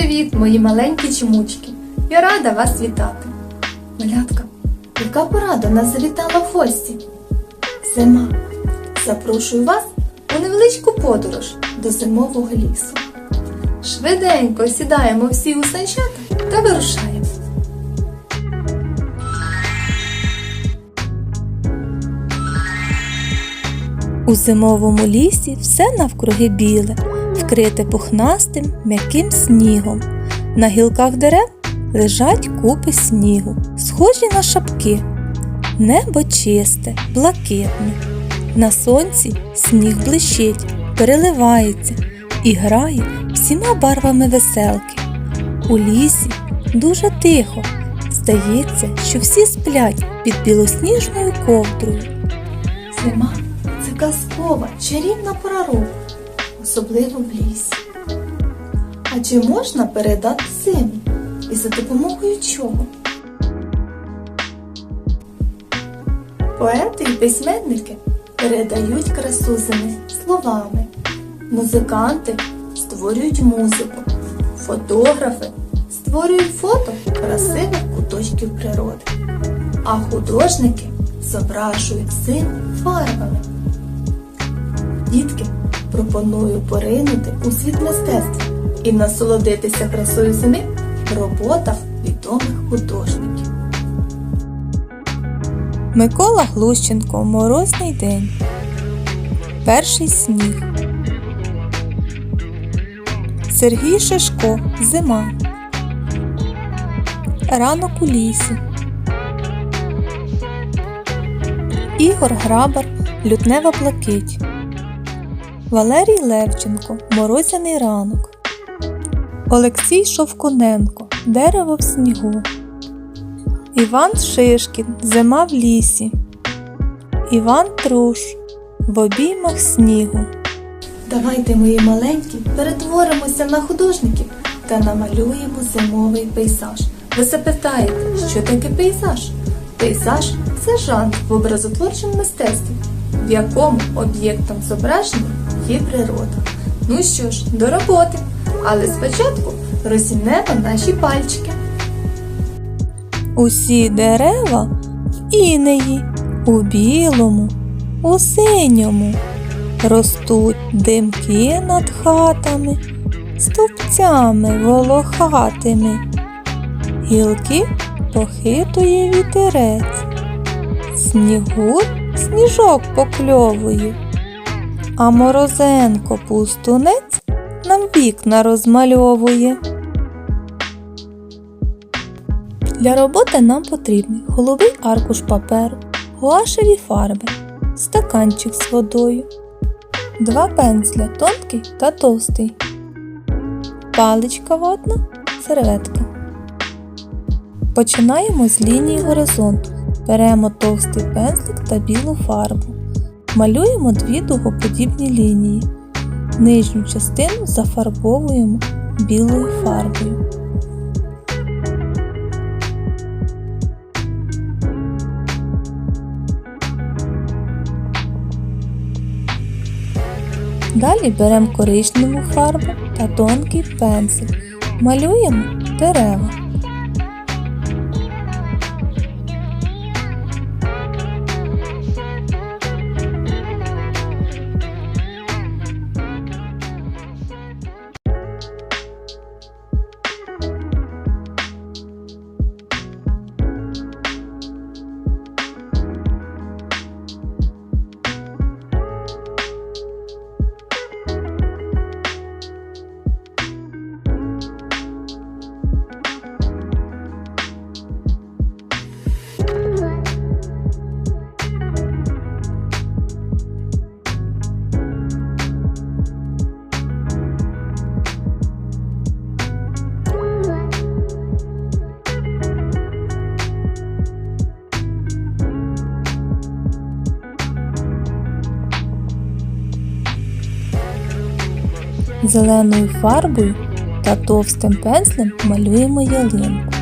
Привіт, мої маленькі чмучки! Я рада вас вітати. Малятка, яка пора до нас завітала в гості? Зима. Запрошую вас у невеличку подорож до зимового лісу. Швиденько сідаємо всі у санчата та вирушаємо. У зимовому лісі все навкруги біле, вкрите пухнастим м'яким снігом. На гілках дерев лежать купи снігу, схожі на шапки. Небо чисте, блакитне. На сонці сніг блищить, переливається і грає всіма барвами веселки. У лісі дуже тихо. Здається, що всі сплять під білосніжною ковдрою. Зима це казкова, чарівна пора року, особливо в лісі. А чи можна передати зиму? І за допомогою чого? Поети і письменники передають красу зими словами. Музиканти створюють музику, фотографи створюють фото красивих куточків природи, а художники зображують зиму фарбами. Дітки, пропоную поринути у світ мистецтва і насолодитися красою зими в роботах відомих художників. Микола Глущенко Морозний день. Перший сніг. Сергій Шишко Зима. Ранок у лісі. Ігор Грабар Лютнева плакить. Валерій Левченко Морозяний ранок. Олексій Шовкуненко Дерево в снігу. Іван Шишкін Зима в лісі. Іван Труш В обіймах снігу. Давайте, мої маленькі, перетворимося на художників та намалюємо зимовий пейзаж. Ви запитаєте, що таке пейзаж? Пейзаж це жанр в образотворчому мистецтві, в якому об'єктом зображення є природа. Ну що ж, до роботи. Але спочатку розімнемо наші пальчики. Усі дерева в інеї, у білому, у синьому. Ростуть димки над хатами, стовпцями волохатими. Гілки похитує вітерець, снігур сніжок покльовує, а морозенко пустунець нам вікна розмальовує. Для роботи нам потрібний голубий аркуш паперу, гуашеві фарби, стаканчик з водою, два пензля тонкий та товстий, паличка ватна, серветка. Починаємо з лінії горизонту. Беремо товстий пензлик та білу фарбу. Малюємо дві дугоподібні лінії. Нижню частину зафарбовуємо білою фарбою. Далі беремо коричневу фарбу та тонкий пензель. Малюємо дерева. Зеленою фарбою та товстим пензлем малюємо ялинку.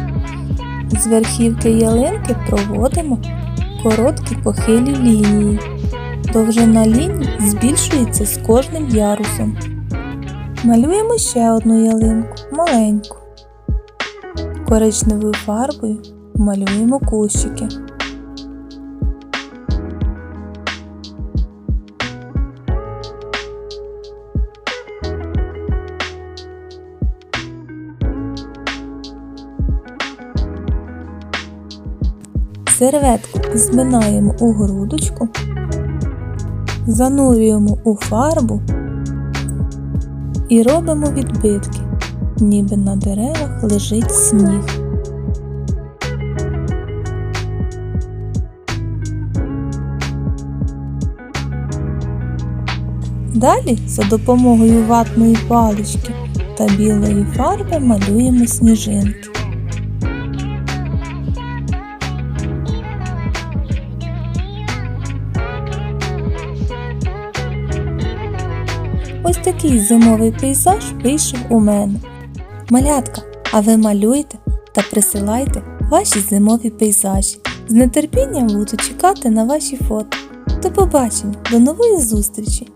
З верхівки ялинки проводимо короткі похилі лінії. Довжина ліній збільшується з кожним ярусом. Малюємо ще одну ялинку, маленьку. Коричневою фарбою малюємо кущики. Серветку зминаємо у грудочку, занурюємо у фарбу і робимо відбитки, ніби на деревах лежить сніг. Далі за допомогою ватної палички та білої фарби малюємо сніжинки. Ось такий зимовий пейзаж вийшов у мене. Малятка, а ви малюйте та присилайте ваші зимові пейзажі. З нетерпінням буду чекати на ваші фото. До побачення, до нової зустрічі!